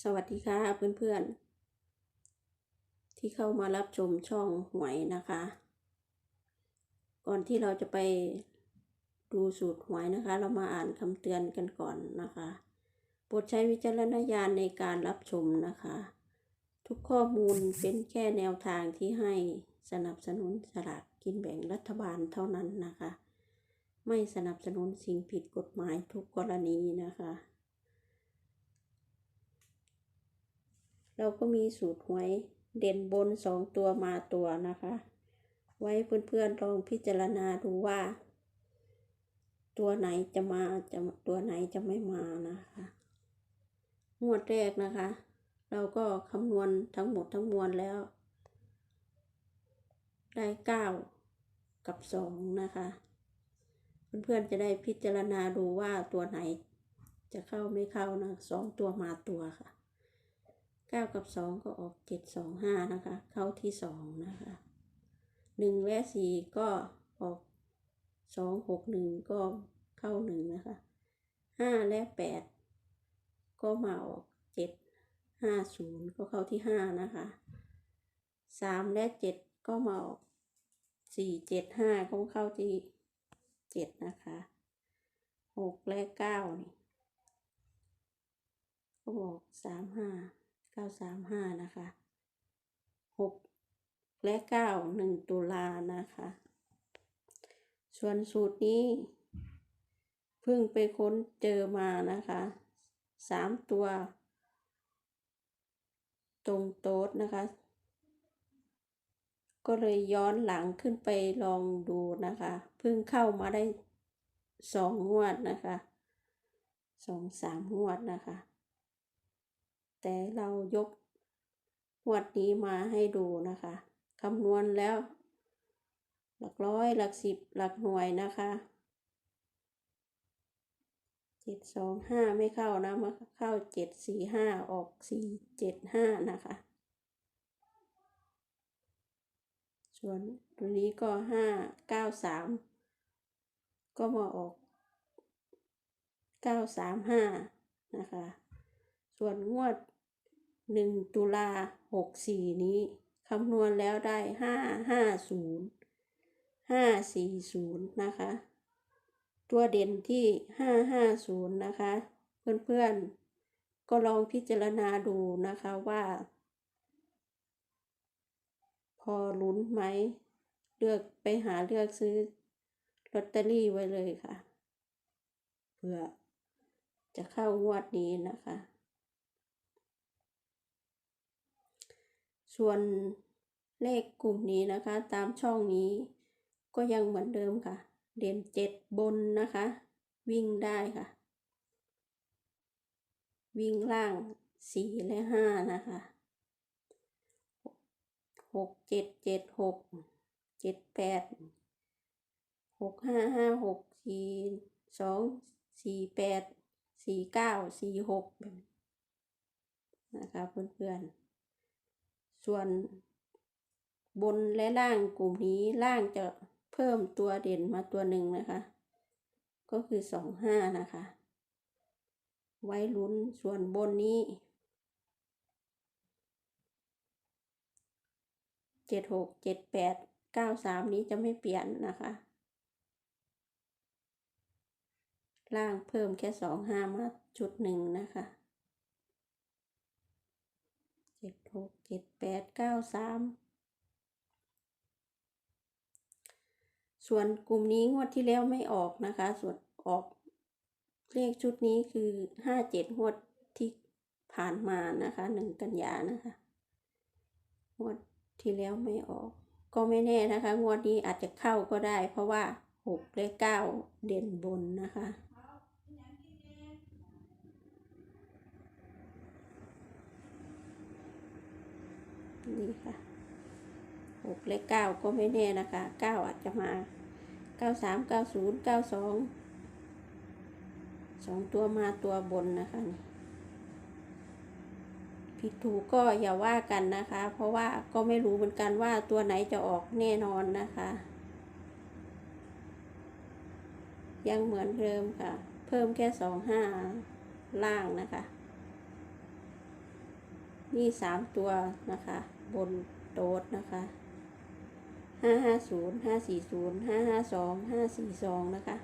สวัสดีค่ะเพื่อนๆ ที่เข้ามารับชมช่องหวยนะคะ ก่อนที่เราจะไปดูสูตรหวยนะคะ เรามาอ่านคำเตือนกันก่อนนะคะโปรดใช้วิจารณญาณในการรับชมนะคะ ทุกข้อมูลเป็นแค่แนวทางที่ให้สนับสนุนสลากกินแบ่งรัฐบาลเท่านั้นนะคะ ไม่สนับสนุนสิ่งผิดกฎหมายทุกกรณีนะคะ เราก็มีสูตรหวยเด่นบนสองตัวมาตัวนะคะ ไว้เพื่อนๆลองพิจารณาดูว่า ตัวไหนจะมาจะตัวไหนจะไม่มานะคะงวดแรกนะคะ เราก็คำนวณทั้งหมดทั้งมวลแล้ว ได้เก้ากับสองนะคะ เพื่อนๆจะได้พิจารณาดูว่าตัวไหนจะเข้าไม่เข้านะสองตัวมาตัวค่ะ เก้ากับสองก็ออกเจ็ดสองห้านะคะ เข้าที่สองนะคะหนึ่งและสี่ก็ออกสองหกหนึ่งก็เข้าหนึ่งนะคะห้าและแปดก็มาออกเจ็ดห้าศูนย์ก็เข้าที่ห้านะคะสามและเจ็ดก็มาออกสี่เจ็ดห้าก็เข้าที่เจ็ดนะคะหกและเก้านี่ก็บอกสามห้า เก้าสามห้านะคะหกและเก้าหนึ่งตุลานะคะ ส่วนสูตรนี้ เพิ่งไปค้นเจอมานะคะสามตัว ตรงโต๊ดนะคะ ก็เลยย้อนหลังขึ้นไปลองดูนะคะ เพิ่งเข้ามาได้สองงวดนะคะสองสามงวดนะคะ แต่เรายกงวดนี้มาให้ดูนะคะคำนวณแล้ว หลักร้อยหลักสิบหลักหน่วยนะคะเจ็ดสองห้าไม่เข้านะมาเข้าเจ็ดสี่ห้าออกสี่เจ็ดห้านะคะ ส่วนตัวนี้ก็ห้าเก้าสามก็มาออกเก้าสามห้านะคะ ส่วนงวด หนึ่งตุลาหกสี่นี้คำนวณแล้วได้ห้าห้าศูนย์ห้าสี่ศูนย์นะคะ ตัวเด่นที่ห้าห้าศูนย์นะคะ เพื่อนๆ ก็ลองพิจารณาดูนะคะว่า พอลุ้นไหม เลือกไปหาเลือกซื้อลอตเตอรี่ไว้เลยค่ะ เพื่อจะเข้างวดนี้นะคะ ส่วนเลขกลุ่มนี้นะคะ ตามช่องนี้ก็ยังเหมือนเดิมค่ะ เด่นเจ็ดบนนะคะ วิ่งได้ค่ะ วิ่งล่างสี่และห้านะคะหกเจ็ดเจ็ดหกเจ็ดแปดหกห้าห้าหกสี่สองสี่แปดสี่เก้าสี่หกแบบนี้นะคะเพื่อนๆ ส่วนบนและล่างกลุ่มนี้ล่างจะเพิ่มตัวเด่นมาตัวหนึ่งนะคะ ก็คือสองห้านะคะ ไว้ลุ้นส่วนบนนี้เจ็ดหกเจ็ดแปดเก้าสามนี้จะไม่เปลี่ยนนะคะ ล่างเพิ่มแค่สองห้ามาจุดหนึ่งนะคะเจ็ด หกเจ็ดแปดเก้าสามส่วนกลุ่มนี้งวดที่แล้วไม่ออกนะคะ ส่วนออกเลขชุดนี้คือห้าเจ็ดงวดที่ผ่านมานะคะหนึ่งกันยานะคะงวดที่แล้วไม่ออก ก็ไม่แน่นะคะ งวดนี้อาจจะเข้าก็ได้ เพราะว่าหกและเก้าเด่นบนนะคะ นี่ค่ะหกเลขเก้าก็ไม่แน่นะคะเก้าอาจจะมาเก้าสามเก้าศูนย์เก้าสองสองตัวมาตัวบนนะคะนี่ผิดถูกก็อย่าว่ากันนะคะ เพราะว่าก็ไม่รู้เหมือนกันว่าตัวไหนจะออกแน่นอนนะคะ ยังเหมือนเดิมค่ะ เพิ่มแค่สองห้าล่างนะคะ นี่สามตัวนะคะ บนโต๊ดนะคะห้าห้าศูนย์ห้าสี่ศูนย์ห้าห้าสองห้าสี่สองนะคะ